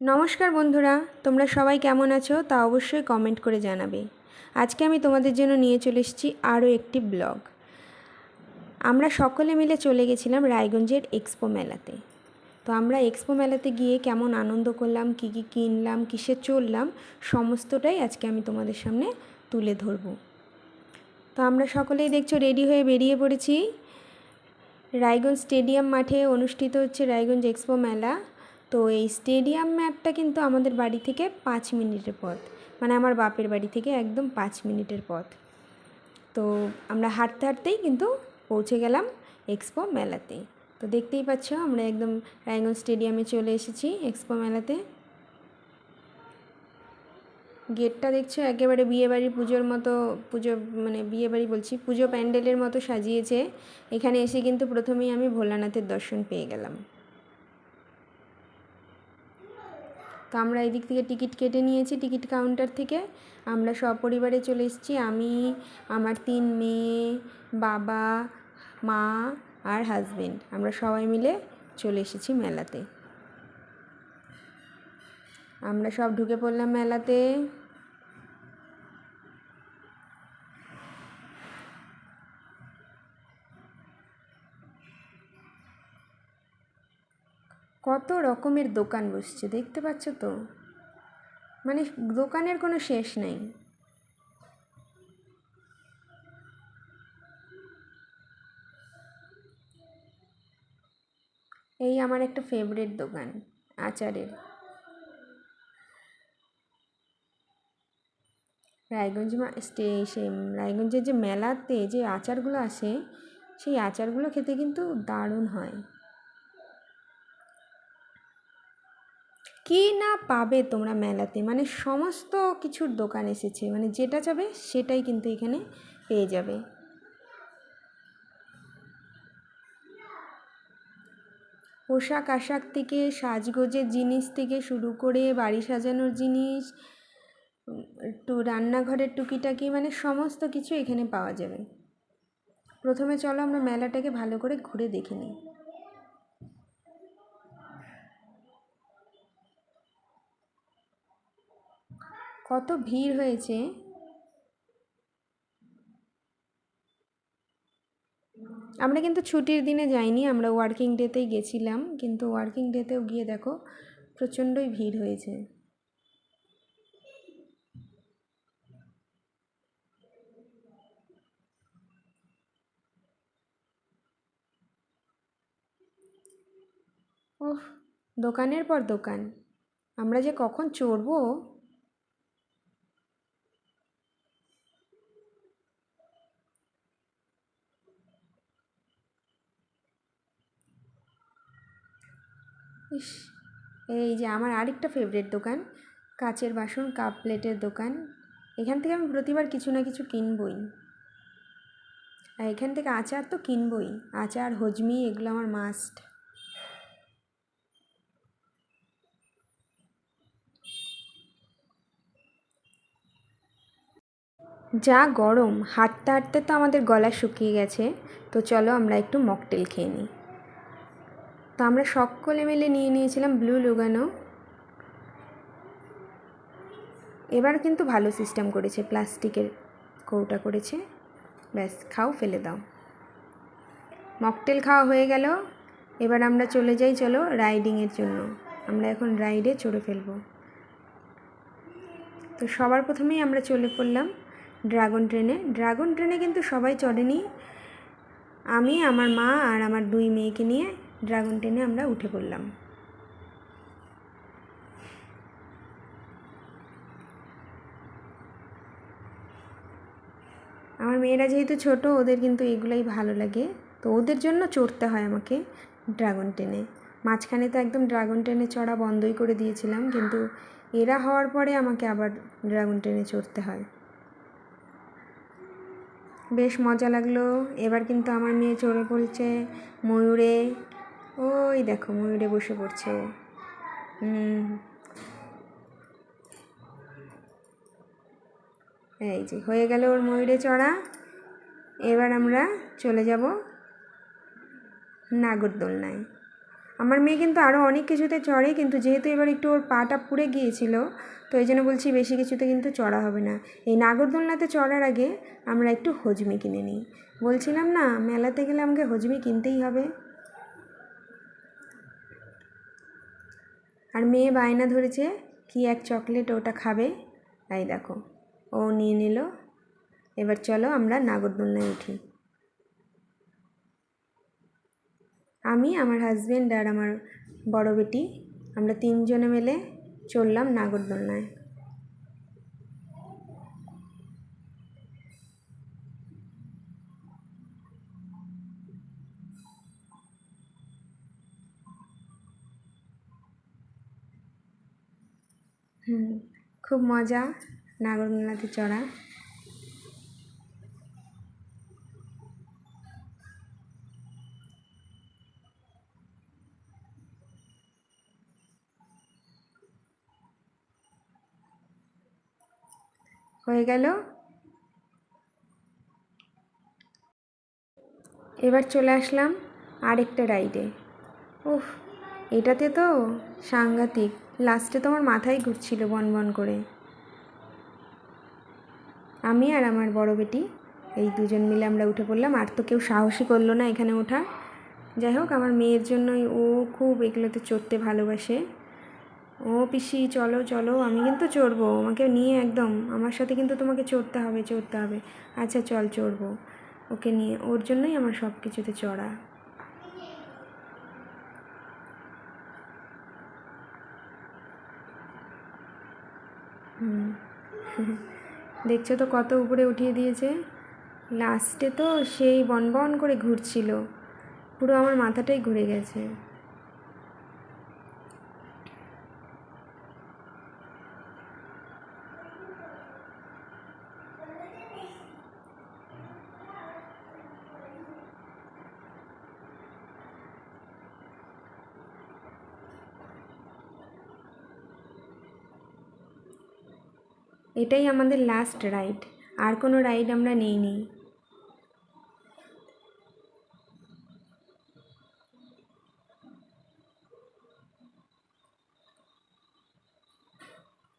নমস্কার বন্ধুরা, তোমরা সবাই কেমন আছো? তা অবশ্যই কমেন্ট করে জানাবে। আজকে আমি তোমাদের জন্য নিয়ে চলে এসেছি আরও একটি ব্লগ আমরা সকলে মিলে চলে গেছিলাম রায়গঞ্জের এক্সপো মেলাতে। তো আমরা এক্সপো মেলাতে গিয়ে কেমন আনন্দ করলাম, কী কী কিনলাম, কিসে চললাম সমস্তটাই আজকে আমি তোমাদের সামনে তুলে ধরবো। তো আমরা সকলেই দেখছ রেডি হয়ে বেরিয়ে পড়েছি। রায়গঞ্জ স্টেডিয়াম মাঠে অনুষ্ঠিত হচ্ছে রায়গঞ্জ এক্সপো মেলা। তো এই স্টেডিয়াম ম্যাপটা কিন্তু আমাদের বাড়ি থেকে পাঁচ মিনিটের পথ। মানে আমার বাপের বাড়ি থেকে একদম পাঁচ মিনিটের পথ। তো আমরা হাঁটতে হাঁটতেই কিন্তু পৌঁছে গেলাম এক্সপো মেলাতে। তো দেখতেই পাচ্ছ আমরা একদম রায়গঞ্জ স্টেডিয়ামে চলে এসেছি এক্সপো মেলাতে। গেটটা দেখছ একেবারে বিয়েবাড়ি পুজোর মতো, পুজো মানে বিয়েবাড়ি বলছি, পুজো প্যান্ডেলের মতো সাজিয়েছে। এখানে এসে কিন্তু প্রথমেই আমি ভোলানাথের দর্শন পেয়ে গেলাম। তো আমরা এদিক থেকে টিকিট কেটে নিয়েছি, টিকিট কাউন্টার থেকে। আমরা সপরিবারে চলে এসেছি। আমি, আমার তিন মেয়ে, বাবা, মা আর হাজবেন্ড আমরা সবাই মিলে চলে এসেছি মেলাতে। আমরা সব ঢুকে পড়লাম মেলাতে। কত রকমের দোকান বসছে, দেখতে পাচ্ছ তো? মানে দোকানের কোনো শেষ নেই। এই আমার একটা ফেভারিট দোকান, আচারের। রায়গঞ্জ স্টে সে, রায়গঞ্জের যে মেলাতে যে আচারগুলো আসে, সেই আচারগুলো খেতে কিন্তু দারুণ হয়। কী না পাবে তোমরা মেলাতে? মানে সমস্ত কিছুর দোকান এসেছে। মানে যেটা চাবে সেটাই কিন্তু এখানে পেয়ে যাবে। পোশাক আশাক থেকে, সাজগোজের জিনিস থেকে শুরু করে বাড়ি সাজানোর জিনিস, একটু রান্নাঘরের টুকিটাকি মানে সমস্ত কিছু এখানে পাওয়া যাবে। প্রথমে চলো আমরা মেলাটাকে ভালো করে ঘুরে দেখে নিই। কত ভিড় হয়েছে? আমরা কিন্তু ছুটির দিনে যাইনি, আমরা ওয়ার্কিং ডেতেই গেছিলাম, কিন্তু ওয়ার্কিং ডেতেও গিয়ে দেখো প্রচণ্ডই ভিড় হয়েছে। ওহ, দোকানের পর দোকান। আমরা যে কখন চড়বো? ইস, এই যে আমার আরেকটা ফেভারিট দোকান, কাচের বাসন কাপ প্লেটের দোকান, এখান থেকে আমি প্রতিবার কিছু না কিছু কিনবই। আর এখান থেকে আচার তো কিনবই, আচার, হজমি, এগুলো আমার মাস্ট যা গরম, হাঁটতে হাঁটতে তো আমাদের গলা শুকিয়ে গেছে, তো চলো আমরা একটু মকটেল খেয়ে নিই। তো আমরা সকলে মিলে নিয়ে নিয়েছিলাম ব্লু লুগানো। এবার কিন্তু ভালো সিস্টেম করেছে, প্লাস্টিকের কৌটা করেছে। ব্যাস, খাও, ফেলে দাও। মকটেল খাওয়া হয়ে গেল। এবার আমরা চলে যাই, চলো রাইডিংয়ের জন্য। আমরা এখন রাইডে চড়ে ফেলব। তো সবার প্রথমেই আমরা চলে পড়লাম ড্রাগন ট্রেনে ড্রাগন ট্রেনে কিন্তু সবাই চড়েনি। আমি, আমার মা আর আমার দুই মেয়েকে নিয়ে ড্রাগন ট্রেনে আমরা উঠে পড়লাম। আমার মেয়েরা যেহেতু ছোট, ওদের কিন্তু এগুলোই ভালো লাগে। তো ওদের জন্য চড়তে হয় আমাকে ড্রাগন ট্রেনে মাঝখানে তো একদম ড্রাগন ট্রেনে চড়া বন্ধই করে দিয়েছিলাম, কিন্তু এরা হওয়ার পরে আমাকে আবার ড্রাগন ট্রেনে চড়তে হয়। বেশ মজা লাগল। এবার কিন্তু আমার মেয়ে চড়ে পড়ছে ময়ূরে। ওই দেখো ময়ূরে বসে পড়ছে। হুম। এই যে, হয়ে গেল ওর ময়ূরে চড়া। এবার আমরা চলে যাব নাগরদোলনায় আমার মেয়ে কিন্তু আরও অনেক কিছুতে চড়ে, কিন্তু যেহেতু এবার একটু ওর পাটা পুড়ে গিয়েছিল, তো এই জন্য বলছি বেশি কিছুতে কিন্তু চড়া হবে না। এই নাগরদোলনাতে চড়ার আগে আমরা একটু হজমি কিনে নিই। বলছিলাম না, মেলাতে গেলে আমাকে হজমি কিনতেই হবে। আর মেয়ে বায়না ধরেছে, কি এক চকলেট ওটা খাবে? তাই দেখো, ও নিয়ে নিল। এবার চলো আমরা নাগরদোলনায় উঠি। আমি, আমার হাজব্যান্ড আর আমার বড় বেটি, আমরা তিনজনে মিলে চললাম নাগরদোলনায়। হুম, খুব মজা। নাগরদোলনাতে চড়া। হয়ে গেল। এবার চলে আসলাম আরেকটা রাইডে। উফ, এটাতে তো সাংঘাতিক। লাস্টে তোমার মাথায় ঘুরছিল বন বন করে। আমি আর আমার বড় বেটি, এই দুজন মিলে আমরা উঠে পড়লাম। আর তো কেউ সাহসই করল না এখানে ওঠা যাই হোক, আমার মেয়ের জন্যই ও খুব এগুলোতে চড়তে ভালোবাসে। ও পিসি, চলো চলো, আমি কিন্তু চড়বো। আমাকে নিয়ে একদম, আমার সাথে কিন্তু তোমাকে চড়তে হবে চড়তে হবে। আচ্ছা চল, চড়বো। ওকে নিয়ে, ওর জন্যই আমার সব কিছুতে চড়া। দেখছ তো কত উপরে উঠিয়ে দিয়েছে? লাস্টে তো সেই বনবন করে ঘুরছিল। পুরো আমার মাথাটাই ঘুরে গেছে। এটাই আমাদের লাস্ট রাইড আর কোনো রাইড আমরা নিইনি।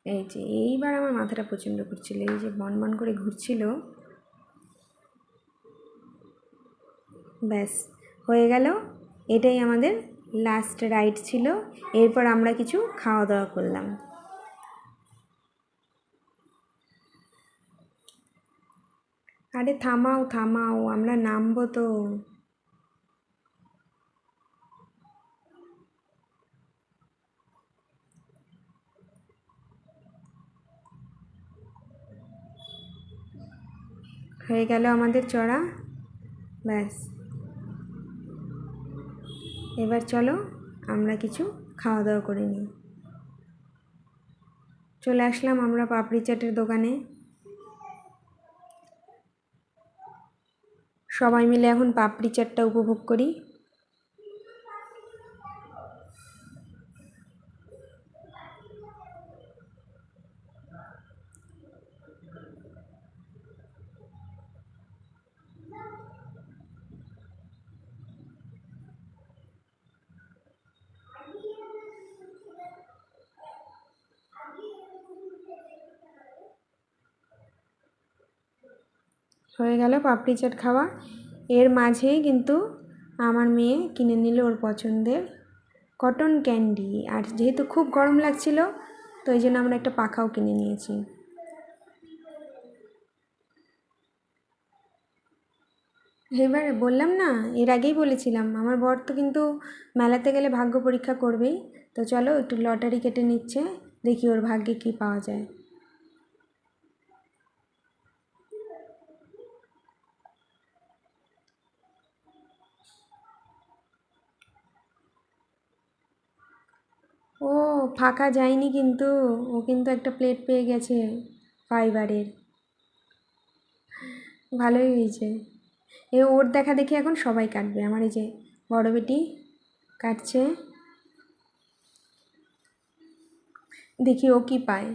এই যে, এইবার আমার মাথাটা প্রচণ্ড ঘুরছিল, এই যে বন বন করে ঘুরছিল। ব্যাস, হয়ে গেল, এটাই আমাদের লাস্ট রাইড ছিল। এরপর আমরা কিছু খাওয়া দাওয়া করলাম। আরে থামাও থামাও, আমরা নামবো তো। হয়ে গেল আমাদের চড়া? ব্যাস। এবার চলো, আমরা কিছু খাওয়া দাওয়া করে নিই। চলে আসলাম আমরা পাপড়ি চাটের দোকানে। সবাই মিলে এখন পাপড়ি চাটটা উপভোগ করি। হয়ে গেল পাপড়ি চাট খাওয়া। এর মাঝেই কিন্তু আমার মেয়ে কিনে নিল ওর পছন্দের কটন ক্যান্ডি আর যেহেতু খুব গরম লাগছিল, তো এই জন্য আমরা একটা পাখাও কিনে নিয়েছি। এবারে বললাম না, এর আগেই বলেছিলাম, আমার বর তো কিন্তু মেলাতে গেলে ভাগ্য পরীক্ষা করবেই। তো চলো একটু লটারি কেটে নিচ্ছে, দেখি ওর ভাগ্যে কী পাওয়া যায় ও ফাঁকা যায়নি কিন্তু, ও কিন্তু একটা প্লেট পেয়ে গেছে ফাইবারের ভালোই হয়েছে। এ ওর দেখা দেখি এখন সবাই কাটবে। আমার এই যে বড় বেটি কাটছে। দেখি ও কি পায়।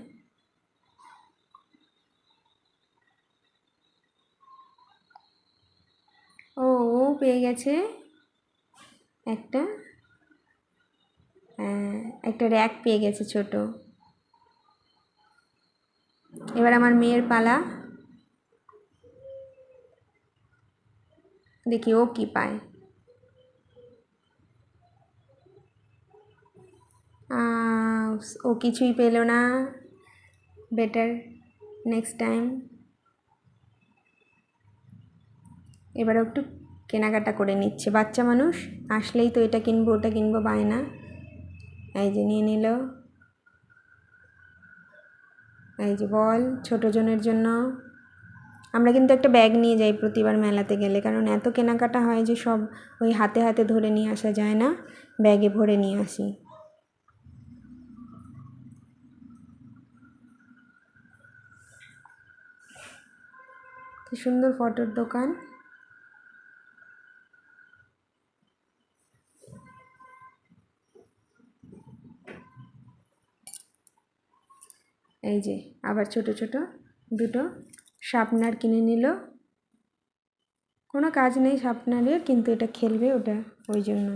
ও পেয়ে গেছে একটা। একটা র্যাক পেয়ে গেছে ছোট। এবার আমার মেয়ের পালা। দেখি ও কি পায়। ও কিছুই পেল না। বেটার নেক্সট টাইম এবারে একটু কেনাকাটা করে নিচ্ছে। বাচ্চা মানুষ, আসলেই তো এটা কিনবো, ওটা কিনবো, বায়না। এই যে নিয়ে নিল। এই যে বল, ছোটো জনের জন্য। আমরা কিন্তু একটা ব্যাগ নিয়ে যাই প্রতিবার মেলাতে গেলে, কারণ এত কেনাকাটা হয় যে সব ওই হাতে হাতে ধরে নিয়ে আসা যায় না, ব্যাগে ভরে নিয়ে আসি। কি সুন্দর ফটোর দোকান। এই যে, আবার ছোট ছোট দুটো শার্পনার কিনে নিল। কোনো কাজ নেই শার্পনারের কিন্তু এটা খেলবে ওটা ওই জন্য।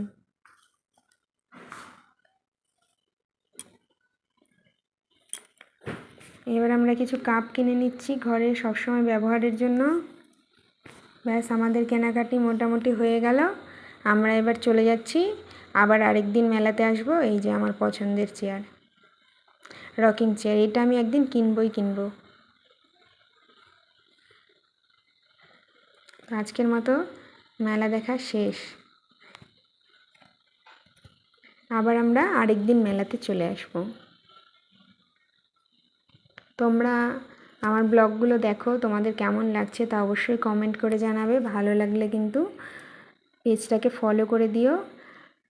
এবার আমরা কিছু কাপ কিনে নিচ্ছি ঘরে সবসময় ব্যবহারের জন্য। ব্যাস, আমাদের কেনাকাটি মোটামুটি হয়ে গেল। আমরা এবার চলে যাচ্ছি। আবার আরেক দিন মেলাতে আসব। এই যে আমার পছন্দের চেয়ার। রকিং চেয়ার, এটা আমি একদিন কিনবই কিনবো। আজকের মতো মেলা দেখা শেষ। আবার আমরা আরেক দিন মেলাতে চলে আসব। তোমরা আমার ব্লগগুলো দেখো, তোমাদের কেমন লাগছে তা অবশ্যই কমেন্ট করে জানাবে। ভালো লাগলে কিন্তু পেজটাকে ফলো করে দিও।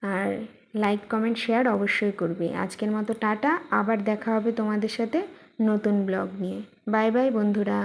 আর লাইক, কমেন্ট, শেয়ার অবশ্যই করবে। আজকের মতো টাটা, আবার দেখা হবে তোমাদের সাথে নতুন ব্লগ নিয়ে। বাই বাই বন্ধুরা।